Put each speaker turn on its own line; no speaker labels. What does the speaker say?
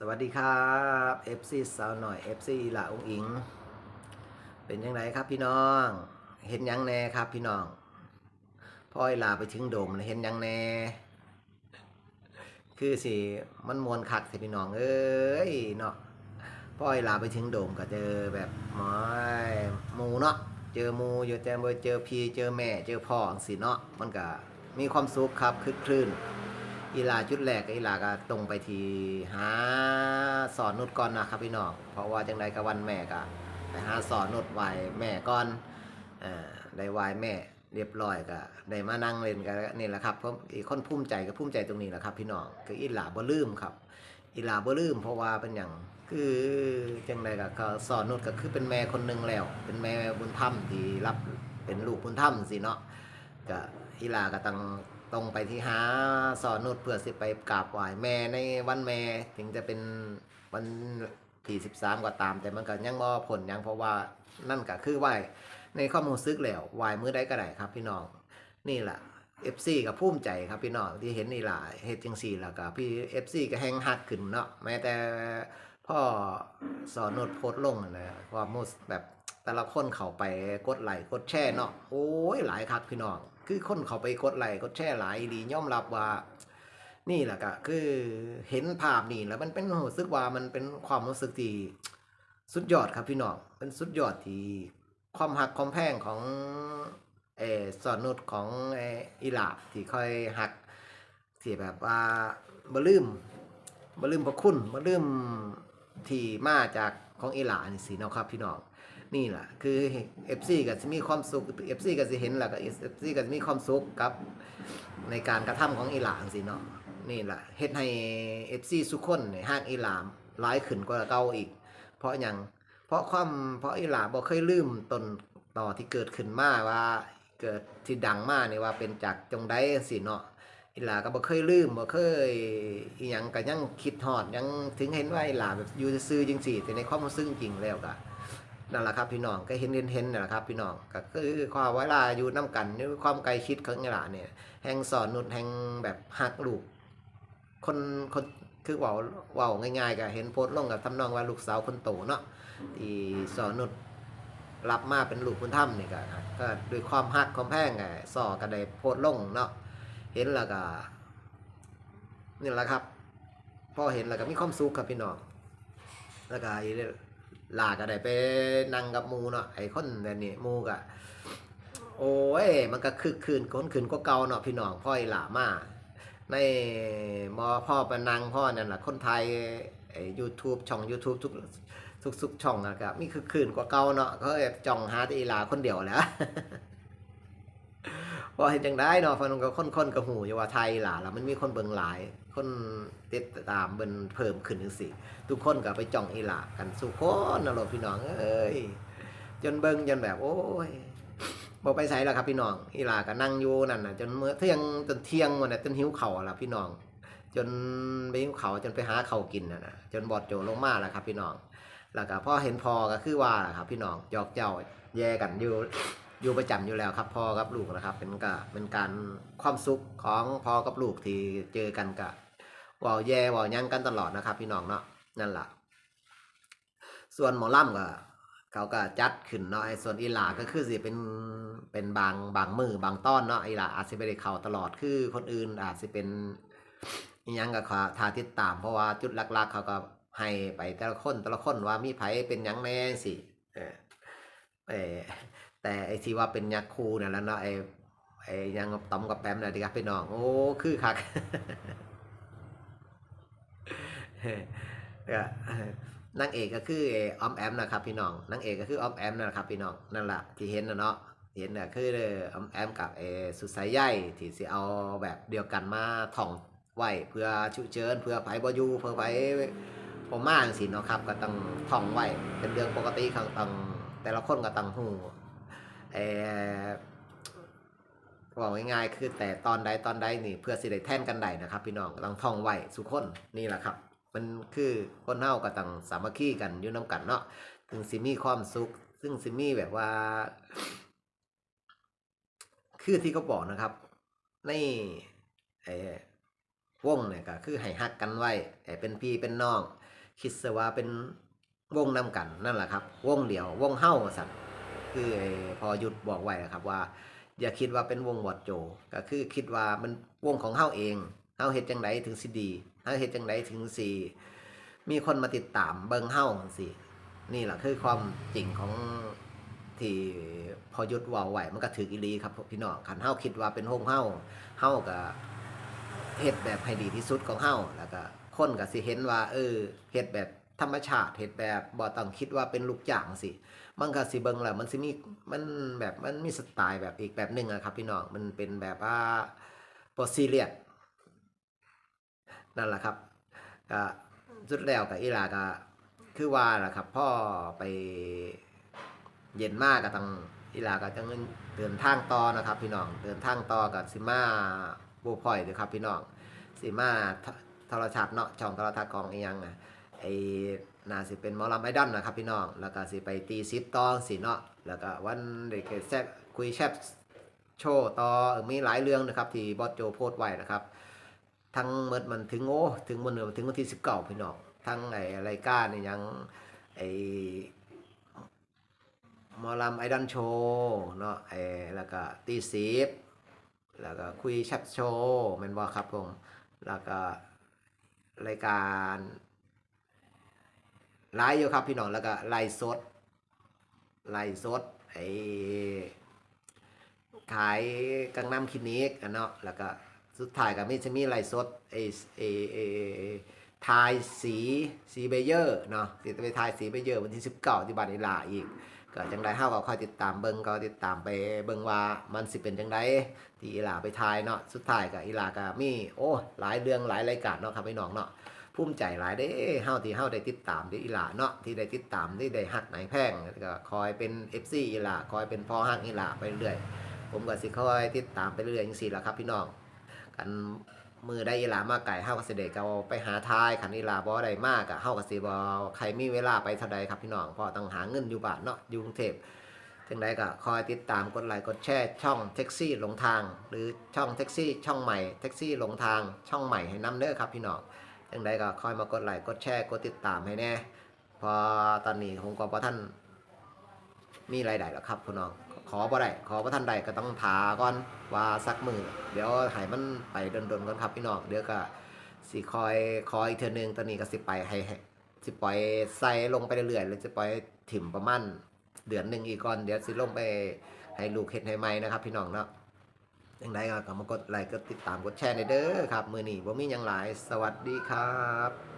สวัสดีครับ FC สาวหน่อย FC หละองอิง เป็นยังไงครับพี่น้อง เห็นยังแน่ครับพี่น้องพ่อยลาไปถึงโดมเห็นยังแน่ คือสิมันมวนคักสิพี่น้องเอ้ยเนาะพ่อยลาไปถึงโดมก็เจอแบบมอยมูเนาะเจอมูอยู่เจอเจอพี่เจอแม่เจอพ่องสิเนาะมันก็มีความสุขครับคึกคลื่นอีลาจุดแรกอีลาก็ตรงไปทีหา สอนนุดก่อนนะครับพี่น้องเพราะว่าจังใดก็วันแม่ก็ไปหาสอนนุดไหวแม่ก่อนอ่าได้ไหวแม่เรียบร้อยก็ได้มานั่งเล่นกันนี่แหละครับเพราะอีกคนภูมิใจก็ภูมิใจตรงนี้แหละครับพี่น้องคืออีหลาบ่ลืมครับอีหลาบ่ลืม เพราะว่าเป็นอย่างคือจังใดก็ก็สอนนุดก็คือเป็นแม่คนหนึ่งแล้ว เป็นแม่บุญธรรมที่รับเป็นลูกบุญธรรมสิเนาะก็อีหลาก็ต้อง ตรงไปที่หาสอนนุชเพื่อสิไปกราบไหว้แม่ในวันแม่ถึงจะเป็นวันที่สิบสามก็ตาม แต่มันก็ยังบ่ผลยังเพราะว่านั่นก็คือไหว้ในข้อมูลซึกแล้วไหว้มือใดก็ได้ครับ พี่น้องนี่แหละ FC กับภูมิใจครับพี่น้องที่เห็นนี่ล่ะเฮ็ดจังซี่แล้วก็พี่ FC ก็แฮงฮักขึ้นเนาะแม้แต่พ่อสอนนุชโพสลงนะความมูสแบบแต่ละคนเข้าไปกดไลค์กดแชร์เนาะโอ้ยหลายครับพี่น้อง คือคนเขาไปกดไลค์กดแชร์หลายดียอมรับว่า นี่แหละก็คือเห็นภาพนี่แล้วมันเป็นรู้สึกว่ามันเป็นความรู้สึกที่สุดยอดครับพี่น้องเป็นสุดยอดที่ความหักความแพงของเอสอนนุชของเอออีหลาที่ค่อยหักที่แบบว่าบลืมบลืมพระคุณบลืมที่มาจากของอีหลานี่สิเนาะครับพี่น้อง นี่แหละคือ FC ก็จะมีความสุข FC ก็จะเห็นแล้วก็ FC ก็จะมีความสุขกับ ในการกระทำของอีหลานสิเนาะนี่แหละเฮ็ดให้ FC สุกคนเนี่ยห้างอีหลามหลายขึ้นกว่าเก่าอีก เพราะยังเพราะความเพราะอีหลาบ่เคยลืมตนต่อที่เกิดขึ้นมาว่าเกิดที่ดังมาเนี่ยว่าเป็นจากจงไดสิเนาะอีหลาก็บ่เคยลืมบ่เคยอีหยังก็ยังคิดฮอดยังถึงเห็นว่าอีหลาแบบอยู่ซื่อๆจังซี่แต่ในความรู้สึกจริงแล้วก็ นั่นแหละครับพี่น้องก็เห็นเห็นเห็นนั่นแหละครับพี่น้องก็คือความเวลาอยู่น้กันนี่ความไกลชิดของนี่แหละเนี่ยแห่งสอนนุชแห่งแบบหักลูกคนคนคือเว่าเว่าง่ายๆก็เห็นโพสต์ลงกับทำนองว่าลูกสาวคนโตเนาะที่สอนนุชรับมาเป็นลูกคุณธรรมนี่ก็ก็ด้วยความหักความแพงไงสอก็ได้โพสต์ลงเนาะเห็นแล้วก็นี่แหละครับพอเห็นแล้วก็มีความสุขครับพี่น้องแล้วก็อีเล่ ลาก็ได้ไปนั่งกับมูเนาะไอ้คนแบบนี้มูก็โอ้ย มันก็คึกคืนคนคืนก็เก่าเนาะพี่น้องพ่อยหลามาในมอพ่อไปนั่งพ่อนั่นแหละคนไทยไอ้ยูทูบช่อง YouTube ทุกทุกทุกช่องนะครับมีคึกคืนกว่าเก่าเนาะเขาแอบจ้องหาแต่อีลาคนเดียวแหล้วพอเห็นจังได้เนาะฟังกับคนคนๆกับหูอยู่ว่าไทยหล่ะแล้วมันมีคนเบิ่งหลาย คนติดตามเบิ่นเพิ่มขึ้นจังซี่ทุกคนก็ไปจ้องอีหล่ากันสุคนนะโลกพี่น้องเอ้ยจนเบิ่งจนแบบโอ้ยบ่ไปไสแล้วครับพี่น้องอีหล่าก็นั่งอยู่นั่นน่ะจนเมื่อเที่ยงจนเที่ยงหมดน่ะจนหิวเข้าล่ะพี่น้อง จนไปหิวเข้าจนไปหาเข้ากินน่ะนะจนบอดโจลงมาแล้วครับพี่น้อง แล้วก็พ่อเห็นพอก็คือว่าล่ะครับ พี่น้องจอกเจ้าแย่กันอยู่อยู่ประจำอยู่แล้วครับพ่อกับลูกนะครับ เป็นก็เป็นการความสุขของพ่อกับลูกที่เจอกันกะเว่าแย่เว่ายังกันตลอดนะครับพี่น้องเนาะนั่นแหละส่วนหมอล่ำก็เขาก็จัดขึ้นเนาะไอ้ส่วนอีหลาก็คือสิเป็นเป็นบางบางมือบางต้อนเนาะอีหลาอาจจะไม่ได้เข้าตลอดคือคนอื่นอาจจะเป็นยังกับขาทาติดตาม เพราะว่าจุดหลักๆ เขาก็ให้ไปแต่ละคนแต่ละคนว่ามีไผเป็นยังแน่สิเออแต่ไอ้ที่ว่าเป็นยักษ์คูเนี่ยแล้วเนาะไอไอยังต้อมกับแปมเนี่ยดีครับพี่น้องโอ้คือคัก นางเอกก็คืออ้อมแอมนะครับพี่น้องนางเอกก็คือออมแอมนะครับพี่น้องนั่นแหละที่เห็นนะเนาะเห็นน่ะคือออมแอมกับไอ้สุสายใยที่สิเอาแบบเดียวกันมาท่องไหวเพื่อชุเชิญเพื่อไผบอยูเพื่อไผผมมาสิเนาะครับ ก็ต้องท่องไหวเป็นเรื่องปกติของต้องแต่ละคนก็ต้องหูเออบอกง่ายๆคือแต่ตอนใดตอนใดนี่เพื่อสิได้แท่นกันใดนะครับ พี่น้องต้องท่องไหวสุขคนนี่แหละครับ มันคือคนเฮาก็ต้องสามัคคีกันอยู่น้กันเนาะถึงสิมีความสุข ซึ่งสิมีแบบว่า คือที่เขาบอกนะครับ ในเออวงเนี่ยก็คือให้ฮักกันไว้ให้เป็นพี่เป็นน้อง คิดซะว่าเป็นวงนำกันนั่นแหละครับ วงเดียว วงเฮ้าสัตว์คือไอ้พอหยุดบอกไว้นะครับว่า อย่าคิดว่าเป็นวงวอดโจ ก็คือคิดว่ามันวงของเฮ้าเองเฮ้าเฮ็ดจังไดถึงสิดี เฮ้าเฮ็ดจังไดถึงสิมีคนมาติดตามเบิ่งเฮ้าสินี่แหละคือความจริงของที่พอยุดว้าไว้มันก็ถืออีหลีครับพี่น้องคันเฮ้าคิดว่าเป็นวงเฮ้าเฮ้าก็เฮ็ดแบบให้ดีที่สุดของเฮาแล้วก็คนก็สิเห็นว่า เออเฮ็ดแบบธรรมชาติเฮ็ดแบบบ่ต้องคิดว่าเป็นลูกจ้างสิมันก็สิเบิ่งแล้วมันสิมีมันแบบมันมีสไตล์แบบอีกแบบหนึงอะครับพี่น้องมันเป็นแบบว่าบ่ซีเรียส นั่นแหละครับก็สุดแล้วก็อีลาก็คือว่าล่ะครับ พ่อไปเย็นมากก็ต้องอีลาก็ต้องเดินทางต่อนะครับ พี่น้องเดินทางต่อกับสิมาบูพอยเด้อครับ พี่น้องสิมาทโทรทัศน์เนาะช่องโทรทัศน์กองอียังนะไอน่าสิเป็นมอลำไอดอลนะครับ พี่น้องแล้วก็สิไปตีซิปต่อสิเนาะแล้วก็วันเด็กแซบคุยแชทโชว์ต่อมีหลายเรื่องนะครับ ที่บอสโจโพสไว้นะครับ ทั้งเมื่อมันถึงโอ้ถึงวันเนือถึงวันที่19พี่น้องทั้งไอ้รายการนี่ยังไอ้หมอลำไอดอลโชว์เนาะไอ้แล้วก็ตีซิปแล้วก็คุยแชทโชว์แมนบ่ครับผม แล้วก็รายการไลฟ์อยู่ครับพี่น้องแล้วก็ไลฟ์สดไลฟ์สดไอ้ขายกังน้ำคลินิกเนาะแล้วก็ สุดท้ายก็มีจะมีไลฟ์สดไอ้ไอ้ไอทายสีสีเบเยอร์เนาะติดไปทายสีเบเยอร์วันที่19ที่บานิลาอีกก็จังไดเฮาก็คอยติดตามเบิ่งก็ติดตามไปเบิ่งว่ามันสิเป็นจังไดที่อีหลาไปทายเนาะสุดท้ายก็อีหลาก็มีโอ้หลายเรื่องหลายรายการเนาะครับพี่น้องเนาะภูมิใจหลายเด้เฮาที่เฮาได้ติดตามที่อีหลาเนาะที่ได้ติดตามที่ได้ฮักไหนแพงก็คอยเป็น FC อีหลาคอยเป็นพ่อฮักอีหลาไปเรื่อยผมก็สิคอยติดตามไปเรื่อยจังซี่ล่ะครับพี่น้อง กันมือได้อีหลามาไก่เฮาก็สิได้ก็ไปหาทายคันอีหลาบ่ได้มากก็เฮาก็สิบ่ใครมีเวลาไปเท่าใดครับพี่น้องพราะต้องหาเงินอยู่บ้านเนาะอยู่กรุงเทพจังใดก็คอยติดตามกดไลค์กดแชร์ช่องแท็กซี่หลงทาง หรือช่องแท็กซี่ช่องใหม่แท็กซี่หลงทางช่องใหม่ให้นำเด้อครับพี่น้องจังใดก็คอยมากดไลค์กดแชร์กดติดตามให้แน่พอตอนนี้ผมก็บ่ท่านมีรายได้หรอกครับพี่น้อง อบ่ได้ขอบ่ท่านใดก็ต้องทาก่อนว่าสักมือเดี๋ยวให้มันไปดนๆก่อนครับพี่น้องเดี๋ยวก็สิคอยคอยอีกเทื่อนึงตอนนี้ก็สิไปให้สิปล่อยใส่ลงไปเรื่อยๆหรือสิปล่อยถิ่มประมาณเดือนหนึ่งอีกก่อนเดี๋ยวสิลงไปให้ลูกเฮ็ดให้ใหม่นะครับ พี่น้องเนาะยังไงก็มากดไลค์กดติดตามกดแชร์ในเด้อครับ มือนี้บ่มียังหลาย สวัสดีครับ